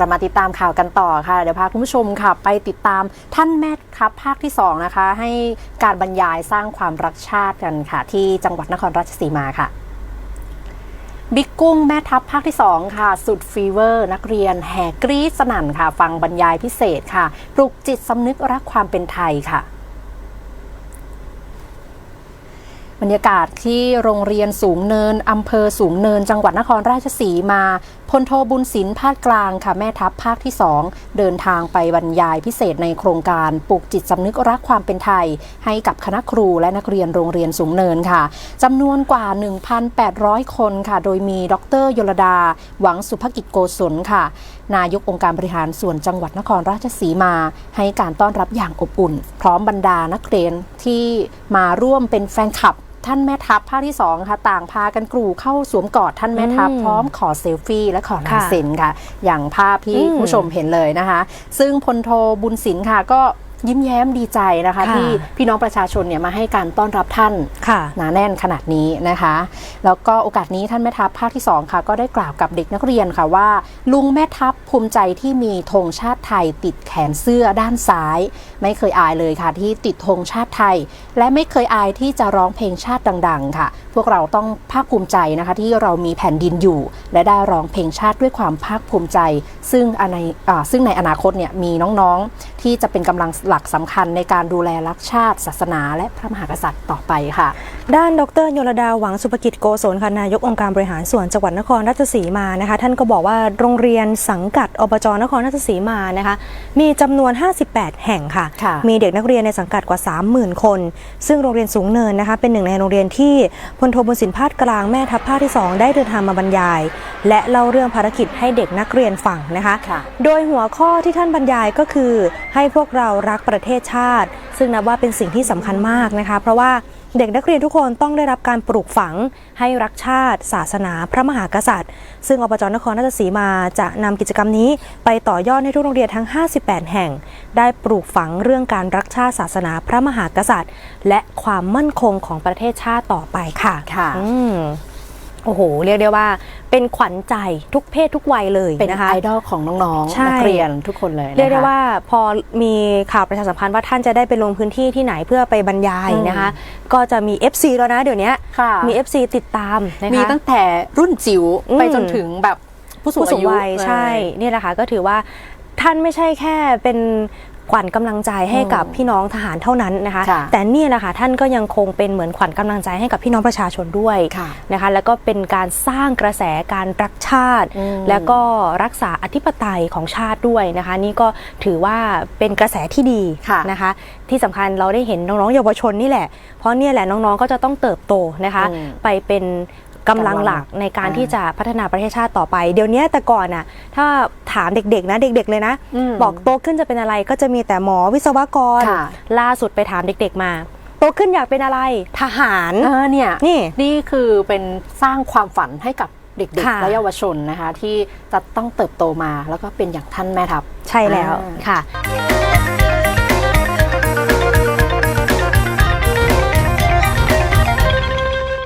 ลับมาติดตามข่าวกันต่อค่ะ เดี๋ยวพาคุณผู้ชมค่ะ ไปติดตามท่านแม่ทัพภาคที่ 2 นะคะ ให้การบรรยายสร้างความรักชาติกันค่ะ ที่จังหวัดนครราชสีมาค่ะบิ๊กกุ้งแม่ทัพภาคที่ 2 ค่ะ สุดฟีเวอร์ นักเรียนแห่กรี๊ดสนั่นค่ะ ฟังบรรยายพิเศษค่ะ ปลุกจิตสำนึกรักความเป็นไทยค่ะ บรรยากาศที่โรงเรียนสูงเนิน อำเภอสูงเนิน จังหวัดนครราชสีมาพลโทบุญศิลป์ภาคกลางค่ะแม่ทัพภาคที่ 2 เดินทางไปบรรยายพิเศษในโครงการปลูกจิตสำนึกรักความเป็นไทย ให้กับคณะครูและนักเรียนโรงเรียนสูงเนินค่ะจำนวนกว่า 1,800 คนค่ะ โดยมีดรยลดา หวังสุภกิจโกศลค่ะ นายกองค์การบริหารส่วนจังหวัดนครราชสีมา ให้การต้อนรับอย่างอบอุ่น พร้อมบรรดานักเรียนที่มาร่วมเป็นแฟนคลับ ท่านแม่ทัพภาคที่สองค่ะต่างพากันกรูเข้าสวมกอดท่านแม่ทัพอืมพร้อมขอเซลฟี่และขอลายค่ะเซ็นค่ะ อย่างภาพที่อืมคุณผู้ชมเห็นเลยนะคะ ซึ่งพลโทบุญศิลป์ค่ะก็ ยิ้มแย้มดีใจนะคะค่ะที่พี่น้องประชาชนเนี่ยมาให้การต้อนรับท่านค่ะหนาแน่นขนาดนี้นะคะ แล้วก็โอกาสนี้ท่านแม่ทัพภาคที่ 2 ค่ะ ก็ได้กล่าวกับเด็กนักเรียนค่ะว่า ลุงแม่ทัพภูมิใจที่มีธงชาติไทยติดแขนเสื้อด้านซ้าย ไม่เคยอายเลยค่ะที่ติดธงชาติไทย และไม่เคยอายที่จะร้องเพลงชาติดัง ๆ ค่ะ พวกเราต้องภาคภูมิใจนะคะที่เรามีแผ่นดินอยู่ และได้ร้องเพลงชาติด้วยความภาคภูมิใจ ซึ่งอันในอ่าซึ่งในอนาคตเนี่ยมีน้องๆ ที่จะเป็นกำลังหลักสำคัญในการดูแลรักชาติ ศาสนา และพระมหากษัตริย์ต่อไปค่ะ ด้านดรยลดาหวังสุภกิจโกศลค่ะนายกองค์การบริหารส่วนจังหวัดนครราชสีมานะคะ ท่านก็บอกว่าโรงเรียนสังกัดอบจนครราชสีมานะคะ มีจำนวน 58 แห่งค่ะค่ะ มีเด็กนักเรียนในสังกัดกว่า 30,000 คน ซึ่งโรงเรียนสูงเนินนะคะ เป็นหนึ่งในโรงเรียนที่พลโทบุญสินภาคกลางแม่ทัพภาคที่ 2 ได้เดินทางมาบรรยาย และเล่าเรื่องภารกิจให้เด็กนักเรียนฟังนะคะค่ะโดยหัวข้อที่ท่านบรรยายก็คือให้พวกเรารักประเทศชาติ ซึ่งนับว่าเป็นสิ่งที่สำคัญมากนะคะ เพราะว่าเด็กนักเรียนทุกคนต้องได้รับการปลูกฝัง ให้รักชาติ ศาสนา พระมหากษัตริย์ ซึ่งอบจนครราชสีมาจะนำกิจกรรมนี้ ไปต่อยอดให้ทุกโรงเรียนทั้ง 58 แห่ง ได้ปลูกฝังเรื่องการรักชาติศาสนา พระมหากษัตริย์ และความมั่นคงของประเทศชาติต่อไปค่ะค่ะอืมโอ้โห เรียกได้ว่า เป็นขวัญใจทุกเพศทุกวัยเลยเป็นนะคะไอดอลของน้องใช่ๆนักเรียนทุกคนเลยนะคะเรียกได้ว่าพอมีข่าวประชาสัมพันธ์ว่าท่านจะได้ไปลงพื้นที่ที่ไหนเพื่อไปบรรยายอืมนะคะ ก็จะมี FC แล้วนะเดี๋ยวนี้ค่ะมี FC ติดตามนะคะมีตั้งแต่รุ่นจิ๋วอืมไปจนถึงแบบผู้สูงผู้สูอางยุวัยใช่นี่แหละค่ะก็ถือว่าท่านไม่ใช่แค่เป็น ขวัญกำลังใจให้กับอืมพี่น้องทหารเท่านั้นนะคะค่ะแต่เนี่ยแหละค่ะท่านก็ยังคงเป็นเหมือนขวัญกำลังใจให้กับพี่น้องประชาชนด้วยค่ะนะคะ แล้วก็เป็นการสร้างกระแสการรักชาติอืมแล้วก็รักษาอธิปไตยของชาติด้วยนะคะ นี่ก็ถือว่าเป็นกระแสที่ดีค่ะนะคะ ที่สำคัญเราได้เห็นน้องๆเยาวชนนี่แหละเพราะเนี่ยแหละน้องๆก็จะต้องเติบโตนะคะอืมไปเป็น กำลังหลักในการอ่าที่จะพัฒนาประเทศชาติต่อไป เดี๋ยวนี้แต่ก่อนน่ะถ้าถามเด็กๆนะเด็ก ๆ เลยนะอืมบอกโตขึ้นจะเป็นอะไรก็จะมีแต่หมอวิศวกรค่ะล่าสุดไปถามเด็ก ๆ มาโตขึ้นอยากเป็นอะไรทหารเออเนี่ยนี่นี่คือเป็นสร้างความฝันให้กับเด็กค่ะๆและเยาวชนนะคะ ที่จะต้องเติบโตมาแล้วก็เป็นอย่างท่านแม่ทัพใช่แล้วอ่าค่ะ